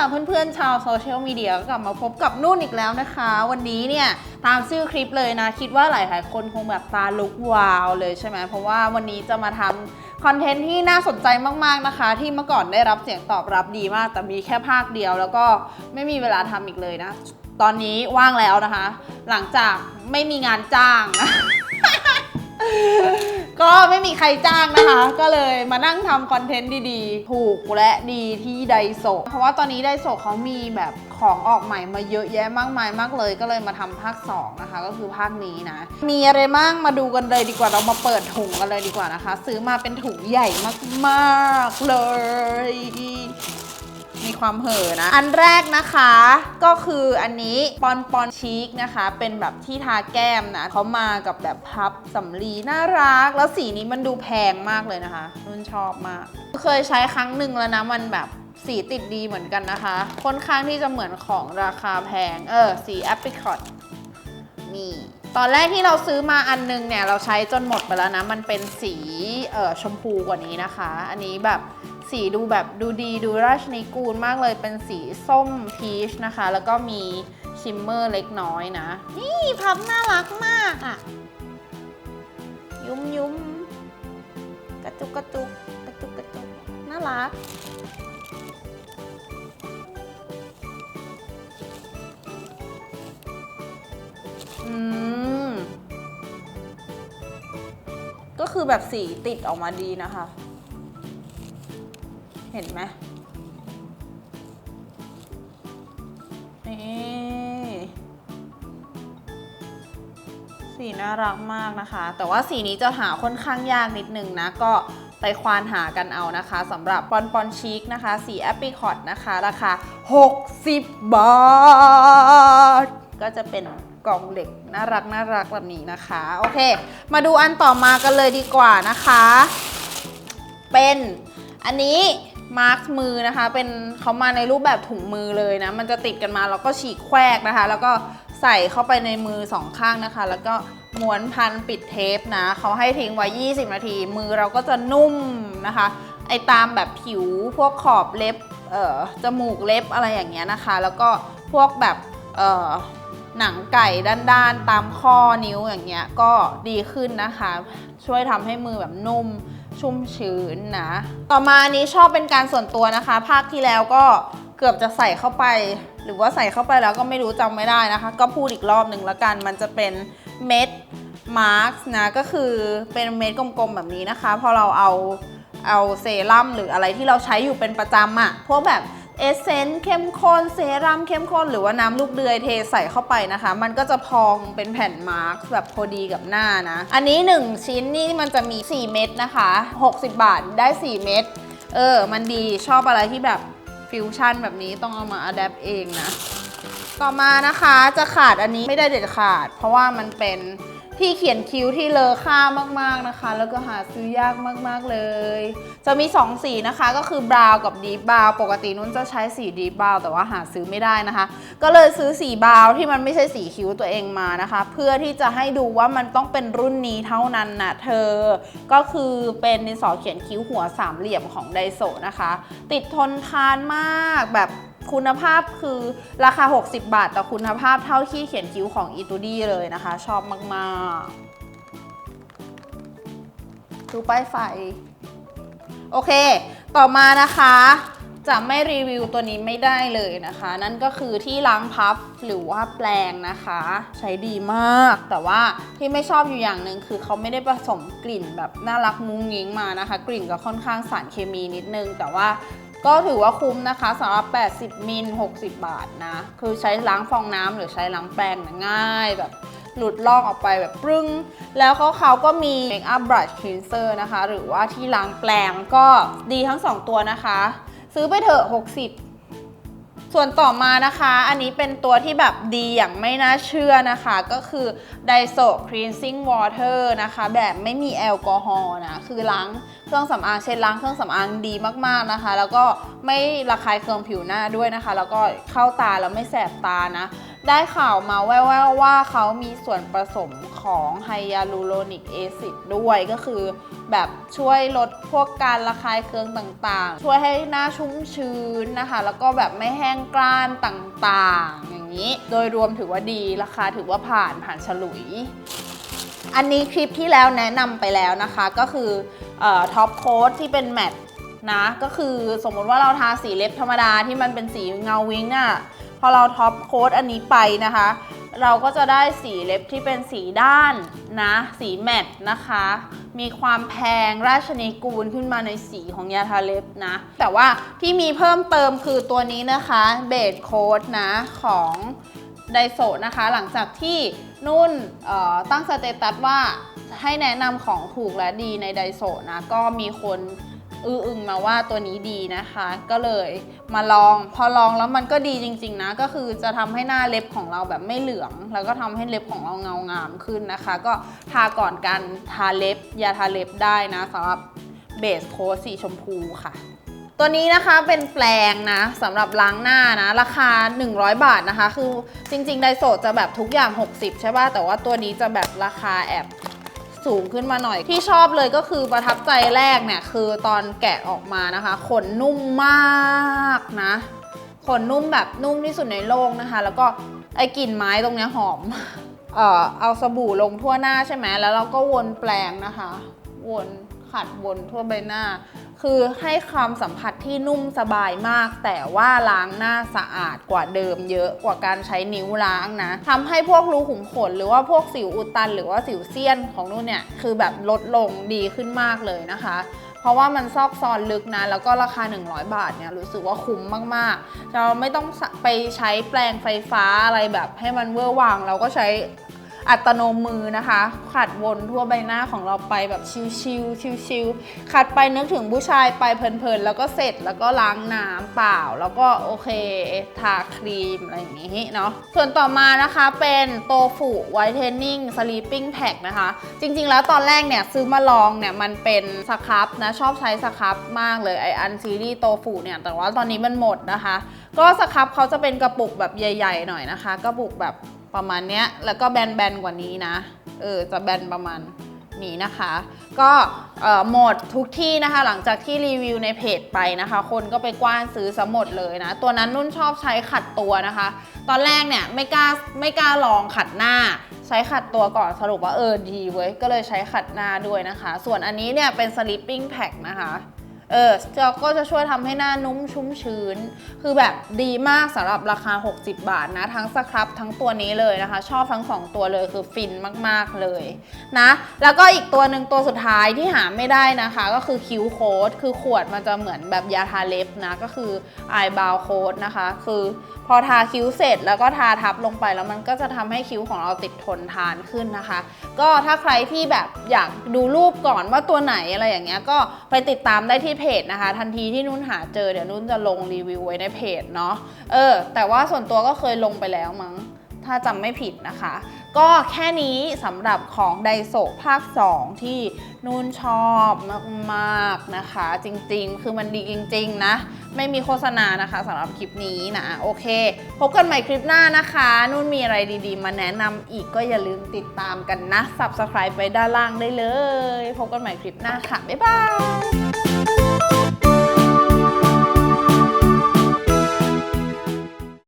ค่ะเพื่อนๆชาวโซเชียลมีเดียก็กลับมาพบกับนุ่นอีกแล้วนะคะ วันนี้เนี่ยตามชื่อคลิปเลยนะ คิดว่าหลายๆคนคงแบบตาลุกวาวเลยใช่ไหมเพราะว่าวันนี้จะมาทำคอนเทนต์ที่น่าสนใจมากๆนะคะ ที่เมื่อก่อนได้รับเสียงตอบรับดีมาก แต่มีแค่ภาคเดียว แล้วก็ไม่มีเวลาทำอีกเลยนะ ตอนนี้ว่างแล้วนะคะ หลังจากไม่มีงานจ้าง ก็ไม่มีใครจ้างนะคะ ก็เลยมานั่งทำคอนเทนต์ดีๆ ถูกและดีที่ไดโซะเพราะว่าตอนนี้ไดโซะเขามีแบบของออกใหม่มาเยอะแยะมากมายมากเลย ก็เลยมาทำภาค 2 นะคะ ก็คือภาคนี้นะ มีอะไรบ้างมาดูกันเลยดีกว่าเรามาเปิดถุงกันเลยดีกว่านะคะ ซื้อมาเป็นถุงใหญ่มากๆเลย มีความเห่อนะ อันแรกนะคะก็คืออันนี้ปอนปอนชีกนะคะ เป็นแบบที่ทาแก้มนะเขามากับแบบพับสำลีน่ารัก แล้วสีนี้มันดูแพงมากเลยนะคะนุ่นชอบมาก เคยใช้ครั้งหนึ่งแล้วนะมันแบบสีติดดีเหมือนกันนะคะ ค่อนข้างที่จะเหมือนของราคาแพง เออ สีแอปริคอตนี่ตอนแรกที่เราซื้อมาอันนึงเนี่ย เราใช้จนหมดไปแล้วนะ มันเป็นสีเออชมพูกว่านี้นะคะ อันนี้แบบ สีดูแบบดูดีดูราชนิกูลมากเลยเป็นสีส้มพีชนะคะ แล้วก็มีชิมเมอร์เล็กน้อยนะ นี่พับน่ารักมากอะ่ะ ยุ้มยุ้มกระจุกกระจุกกระจุกกระจุกน่ารักอืม ก็คือแบบสีติดออกมาดีนะคะ เห็นไหมนี่สีน่ารักมากนะคะ แต่ว่าสีนี้จะหาค่อนข้างยากนิดนึงนะ ก็ไปควานหากันเอานะคะสำหรับปอนปอนชิคนะคะ สีแอปริคอตนะคะ ราคา 60 บาท ก็จะเป็นกล่องเหล็กน่ารักน่ารักแบบนี้นะคะ โอเค มาดูอันต่อมากันเลยดีกว่านะคะ เป็นอันนี้ มาร์คมือนะคะเป็นเขามาในรูปแบบถุงมือเลยนะ มันจะติดกันมาแล้วก็ฉีกแควกนะคะ แล้วก็ใส่เข้าไปในมือสองข้างนะคะ แล้วก็ม้วนพันปิดเทปนะเขาให้ทิ้งไว้ 20 นาที มือเราก็จะนุ่มนะคะ ไอตามแบบผิวพวกขอบเล็บเอ่อจมูกเล็บอะไรอย่างเงี้ยนะคะ แล้วก็พวกแบบเอ่อหนังไก่ด้านๆ ตามข้อนิ้วอย่างเงี้ยก็ดีขึ้นนะคะ ช่วยทำให้มือแบบนุ่ม ชุ่มชื้นนะ ต่อมาอันนี้ชอบเป็นการส่วนตัวนะคะ ภาคที่แล้วก็เกือบจะใส่เข้าไป หรือว่าใส่เข้าไปแล้วก็ไม่รู้จำไม่ได้นะคะ ก็พูดอีกรอบหนึ่งละกัน มันจะเป็นเม็ดมาร์กนะก็คือเป็นเม็ดกลมๆแบบนี้นะคะ พอเราเอาเอาเซรั่มหรืออะไรที่เราใช้อยู่เป็นประจำอะพวกแบบ เอเซนต์เข้มข้นเซรั่มเข้มข้นหรือว่าน้ำลูกเดือยเทใส่เข้าไปนะคะ มันก็จะพองเป็นแผ่นมาร์กแบบพอดีกับหน้านะ อันนี้ 1 ชิ้นนี่มันจะมี 4 เม็ดนะคะ 60 บาทได้ 4 เม็ดเออ มันดีชอบอะไรที่แบบฟิวชั่นแบบนี้ต้องเอามาอัดแอปเองนะ ต่อมานะคะจะขาดอันนี้ไม่ได้เด็ดขาด เพราะว่ามันเป็น ที่เขียนคิ้วที่เลอค่ามากๆนะคะ แล้วก็หาซื้อยากมากๆเลย จะมี 2 สีนะคะก็คือบราวกับดีบราวปกตินุ่นจะใช้สีดีบราวแต่ว่าหาซื้อไม่ได้นะคะ ก็เลยซื้อสีบราวที่มันไม่ใช่สีคิ้วตัวเองมานะคะ เพื่อที่จะให้ดูว่ามันต้องเป็นรุ่นนี้เท่านั้นนะเธอ ก็คือเป็นดินสอเขียนคิ้วหัวสามเหลี่ยมของไดโซนะคะ ติดทนทานมากแบบคุณภาพคือราคา 60 บาท แต่คุณภาพเท่าที่เขียนคิ้วของอีตูดี้เลยนะคะ ชอบมากๆ ดูป้ายไฟ โอเค ต่อมานะคะ จะไม่รีวิวตัวนี้ไม่ได้เลยนะคะ นั่นก็คือที่ล้างพับหรือว่าแปลงนะคะ ใช้ดีมาก แต่ว่าที่ไม่ชอบอยู่อย่างหนึ่งคือเขาไม่ได้ผสมกลิ่นแบบน่ารักมุ้งมิ้งมานะคะ กลิ่นก็ค่อนข้างสารเคมีนิดนึง แต่ว่า ก็ถือว่าคุ้มนะคะสำหรับ 80 มิล 60 บาทนะ คือใช้ล้างฟองน้ำหรือใช้ล้างแปรงนะง่ายแบบหลุดลอกออกไปแบบปรึ้ง แล้วเขาเขาก็มี Make Up Brush Cleanser นะคะ หรือว่าที่ล้างแปรงก็ดีทั้ง 2 ตัวนะคะ ซื้อไปเถอะ 60 ส่วนต่อมานะคะ อันนี้เป็นตัวที่แบบดีอย่างไม่น่าเชื่อนะคะ ก็คือ Daiso Cleansing Water นะคะ แบบไม่มีแอลกอฮอล์นะ คือล้างเครื่องสำอางเช็ดล้างเครื่องสำอางดีมากๆนะคะ แล้วก็ไม่ระคายเคืองผิวหน้าด้วยนะคะ แล้วก็เข้าตาแล้วไม่แสบตานะ ได้ข่าวมาแว่วๆว่าเขามีส่วนผสมของไฮยาลูโรนิกแอซิดด้วยก็คือแบบช่วยลดพวกการระคายเคืองต่างๆ ช่วยให้หน้าชุ่มชื้นนะคะ แล้วก็แบบไม่แห้งกร้านต่างๆ อย่างนี้ โดยรวมถือว่าดีราคาถือว่าผ่านผ่านฉลุย อันนี้คลิปที่แล้วแนะนำไปแล้วนะคะ ก็คือท็อปโค้ดที่เป็นแมตต์นะก็คือสมมติว่าเราทาสีเล็บธรรมดาที่มันเป็นสีเงาวิ้งอะ พอเราท็อปโค้ดอันนี้ไปนะคะ เราก็จะได้สีเล็บที่เป็นสีด้านนะ สีแมตต์นะคะ มีความแพงราชนีกูลขึ้นมาในสีของยาทาเล็บนะ แต่ว่าที่มีเพิ่มเติมคือตัวนี้นะคะเบสโค้ดนะของไดโซนะคะ หลังจากที่นุ่นตั้งสเตตัสว่าให้แนะนำของถูกและดีในไดโซนะ ก็มีคน อืออึงมาว่าตัวนี้ดีนะคะ ก็เลยมาลองพอลองแล้วมันก็ดีจริง ๆ นะ ก็คือจะทำให้หน้าเล็บของเราแบบไม่เหลือง แล้วก็ทำให้เล็บของเราเงางามขึ้นนะคะ ก็ทาก่อนการทาเล็บยาทาเล็บได้นะสำหรับเบสโค้ดสีชมพูค่ะตัวนี้นะคะเป็นแปลงนะสำหรับล้างหน้านะ ราคา 100 บาทนะคะ คือจริงๆไดโซจะแบบทุกอย่าง 60 ใช่ป่ะแต่ว่าตัวนี้จะแบบราคาแอบ สูงขึ้นมาหน่อย ที่ชอบเลยก็คือประทับใจแรกเนี่ยคือตอนแกะออกมานะคะ ขนนุ่มมากนะขนนุ่มแบบนุ่มที่สุดในโลกนะคะ แล้วก็ไอ้กลิ่นไม้ตรงเนี้ยหอม เอ่อเอาสบู่ลงทั่วหน้าใช่ไหมแล้วเราก็วนแปลงนะคะ วนขัดวนทั่วใบหน้า คือให้ความสัมผัสที่นุ่มสบายมาก แต่ว่าล้างหน้าสะอาดกว่าเดิมเยอะกว่าการใช้นิ้วล้างนะทำให้พวกรูขุมขน หรือว่าพวกสิวอุดตัน หรือว่าสิวเซียนของนุ่นเนี่ยคือแบบลดลงดีขึ้นมากเลยนะคะเพราะว่ามันซอกซอนลึกนะ แล้วก็ราคา 100 บาทเนี่ยรู้สึกว่าคุ้มมากๆ เราไม่ต้องไปใช้แปลงไฟฟ้าอะไรแบบให้มันเวอร์วังเราก็ใช้ อัตโนมือนะคะ ขัดวนทั่วใบหน้าของเราไปแบบชิวๆชิวๆขัดไปนึกถึงผู้ชายไปเพลินๆ แล้วก็เสร็จแล้วก็ล้างน้ำเปล่า แล้วก็โอเคทาครีมอะไรอย่างนี้เนาะส่วนต่อมานะคะเป็นโตฟูไวท์เทนนิ่งสลีปปิ้งแพ็นะคะ จริง ๆ แล้วตอนแรกเนี่ยซื้อมาลองเนี่ยมันเป็นสครับนะชอบใช้สครับมากเลยไออันซีรีส์โตฟูเนี่ยแต่ว่าตอนนี้มันหมดนะคะ ก็สครับเขาจะเป็นกระปุกแบบใหญ่ ๆ หน่อยนะคะ กระปุกแบบ ประมาณเนี้ยแล้วก็แบนๆกว่านี้นะเออจะแบนประมาณนี้นะคะ ก็หมดทุกที่นะคะ หลังจากที่รีวิวในเพจไปนะคะ คนก็ไปกว้านซื้อซะหมดเลยนะ ตัวนั้นนุ่นชอบใช้ขัดตัวนะคะ ตอนแรกเนี่ยไม่กล้าไม่กล้าลองขัดหน้า ใช้ขัดตัวก่อนสรุปว่าเออดีเว้ยก็เลยใช้ขัดหน้าด้วยนะคะ ส่วนอันนี้เนี่ยเป็น sleeping pack นะคะ เออก็จะช่วยทำให้หน้านุ่มชุ่มชื้น คือแบบดีมากสำหรับราคา 60 บาทนะ ทั้งสครับทั้งตัวนี้เลยนะคะ ชอบทั้ง 2 ตัวเลยคือฟินมากๆเลยนะ แล้วก็อีกตัวหนึ่งตัวสุดท้ายที่หาไม่ได้นะคะ ก็คือคิ้วโค้ดคือขวดมันจะเหมือนแบบยาทาเล็บนะ ก็คือไอบาวโค้ดนะคะ คือพอทาคิ้วเสร็จแล้วก็ทาทับลงไปแล้วมันก็จะทำให้คิ้วของเราติดทนทานขึ้นนะคะ ก็ถ้าใครที่แบบอยากดูรูปก่อนว่าตัวไหนอะไรอย่างเงี้ยก็ไปติดตามได้ที่เพจนะคะ ทันทีที่นุ่นหาเจอเดี๋ยวนุ่นจะลงรีวิวไว้ในเพจเนาะเออ แต่ว่าส่วนตัวก็เคยลงไปแล้วมั้ง ถ้าจำไม่ผิดนะคะ ก็แค่นี้สำหรับของไดโซภาค 2 ที่นุ่นชอบมากๆนะคะ จริงๆ คือมันดีจริง ๆ นะ ไม่มีโฆษณานะคะสำหรับคลิปนี้นะ โอเค พบกันใหม่คลิปหน้านะคะ นุ่นมีอะไรดีๆ มาแนะนำอีกก็อย่าลืมติดตามกันนะ Subscribe ไปด้านล่างได้เลย พบกันใหม่คลิปหน้าค่ะ บ๊ายบาย